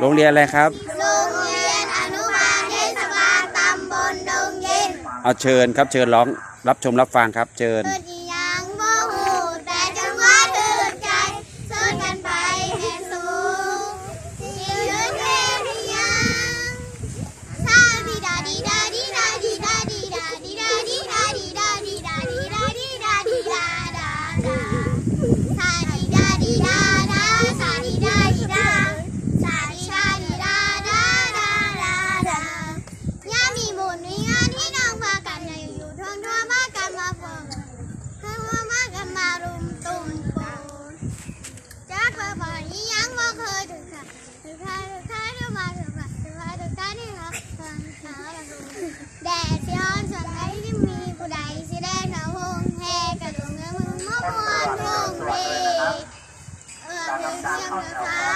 โรงเรียนอะไรครับ โรงเรียนอนุบาลเทศบาลตำบลดงย็นเอาเชิญครับเชิญร้องรับชมรับฟังครับเชิญ แดดสิฮอนส่วนใดที่มีผู้ใดสิได้เท่าพงแฮกระดุมเงือมือมะม่วพงเพเออเพลงเชียงกะ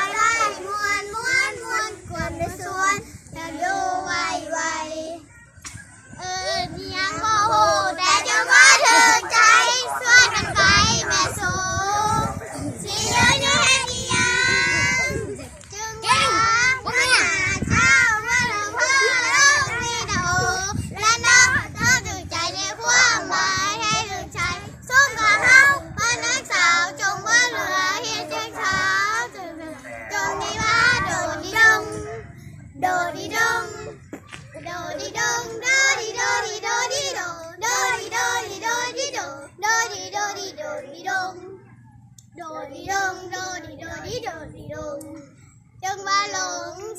đồ đi đông đồ đi đông đó đi đô đi đô đi đồ đô đi đô đi đô đi đồ đô đi đô đi đồ đi đông đồ đi đông đô đi đô đi đồ đi đông chân ba lộn.